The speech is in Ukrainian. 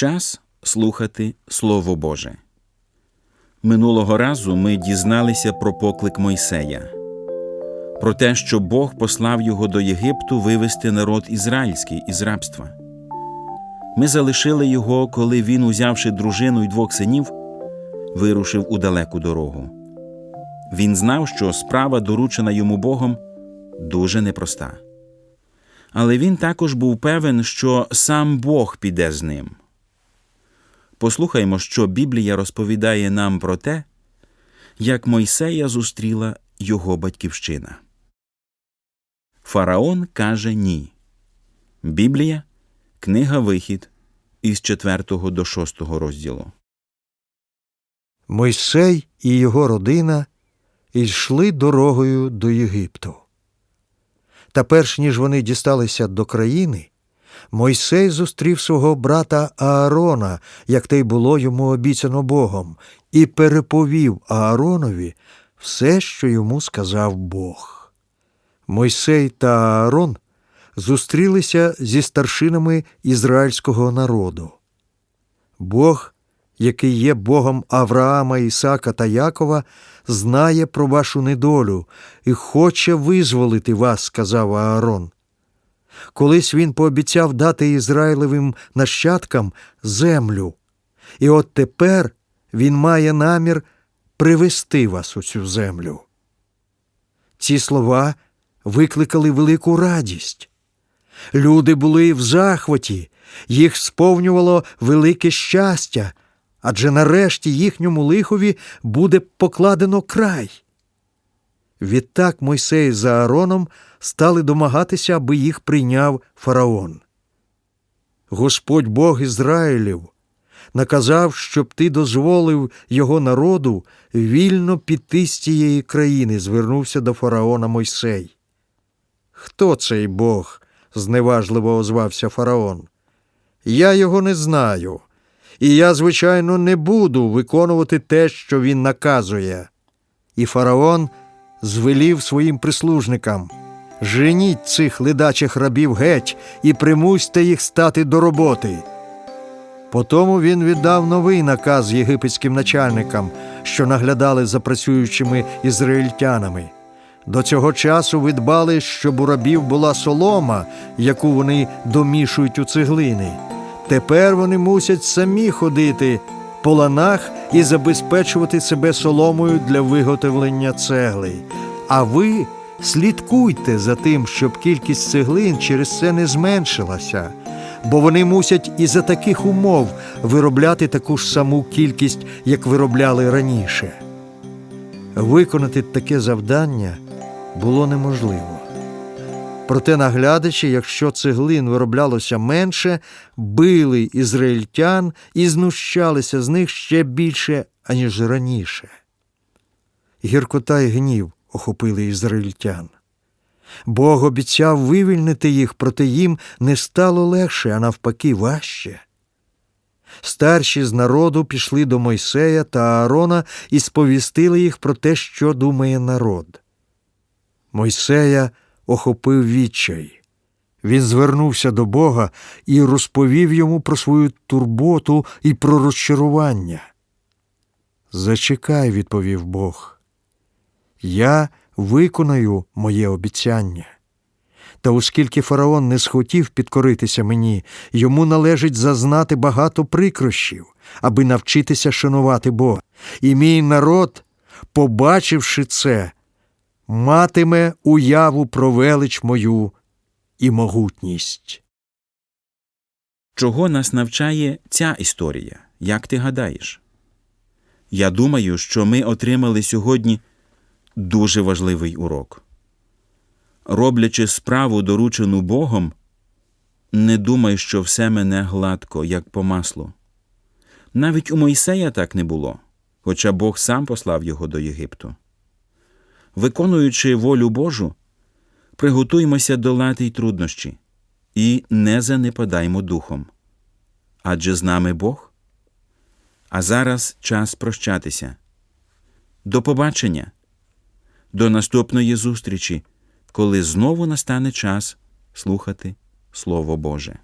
Час слухати Слово Боже. Минулого разу ми дізналися про поклик Мойсея, про те, що Бог послав його до Єгипту вивести народ ізраїльський із рабства. Ми залишили його, коли він, узявши дружину й двох синів, вирушив у далеку дорогу. Він знав, що справа, доручена йому Богом, дуже непроста. Але він також був певен, що сам Бог піде з ним. Послухаймо, що Біблія розповідає нам про те, як Мойсея зустріла його батьківщина. Фараон каже ні. Біблія, книга Вихід із 4 до 6 розділу. Мойсей і його родина йшли дорогою до Єгипту. Та перш ніж вони дісталися до країни, Мойсей зустрів свого брата Аарона, як те й було йому обіцяно Богом, і переповів Ааронові все, що йому сказав Бог. Мойсей та Аарон зустрілися зі старшинами ізраїльського народу. Бог, який є Богом Авраама, Ісака та Якова, знає про вашу недолю і хоче визволити вас, сказав Аарон. Колись він пообіцяв дати Ізраїлевим нащадкам землю, і от тепер він має намір привести вас у цю землю. Ці слова викликали велику радість. Люди були в захваті, їх сповнювало велике щастя, адже нарешті їхньому лихові буде покладено край. Відтак Мойсей з Аароном стали домагатися, аби їх прийняв фараон. Господь Бог Ізраїлів наказав, щоб ти дозволив його народу вільно піти з цієї країни, звернувся до фараона Мойсей. Хто цей Бог? зневажливо озвався фараон. Я його не знаю, і я, звичайно, не буду виконувати те, що він наказує. І фараон звелів своїм прислужникам Женіть цих ледачих рабів геть і примусьте їх стати до роботи. Потому він віддав новий наказ єгипетським начальникам, що наглядали за працюючими ізраїльтянами. До цього часу ви дбали, щоб у рабів була солома, яку вони домішують у цеглини. Тепер вони мусять самі ходити по ланах і забезпечувати себе соломою для виготовлення цегли. А ви слідкуйте за тим, щоб кількість цеглин через це не зменшилася, бо вони мусять і за таких умов виробляти таку ж саму кількість, як виробляли раніше. Виконати таке завдання було неможливо. Проте наглядачі, якщо цеглин вироблялося менше, били ізраїльтян і знущалися з них ще більше, аніж раніше. Гіркота й гнів охопили ізраїльтян. Бог обіцяв вивільнити їх, проте їм не стало легше, а навпаки, важче. Старші з народу пішли до Мойсея та Аарона і сповістили їх про те, що думає народ. Мойсея охопив відчай. Він звернувся до Бога і розповів йому про свою турботу і про розчарування. Зачекай, відповів Бог. Я виконаю моє обіцяння. Та оскільки фараон не схотів підкоритися мені, йому належить зазнати багато прикрощів, аби навчитися шанувати Бога. І мій народ, побачивши це, матиме уяву про велич мою і могутність. Чого нас навчає ця історія, як ти гадаєш? Я думаю, що ми отримали сьогодні дуже важливий урок. Роблячи справу, доручену Богом, не думай, що все мене гладко, як по маслу. Навіть у Мойсея так не було, хоча Бог сам послав його до Єгипту. Виконуючи волю Божу, приготуймося долати й труднощі і не занепадаймо духом. Адже з нами Бог. А зараз час прощатися. До побачення, до наступної зустрічі, коли знову настане час слухати Слово Боже.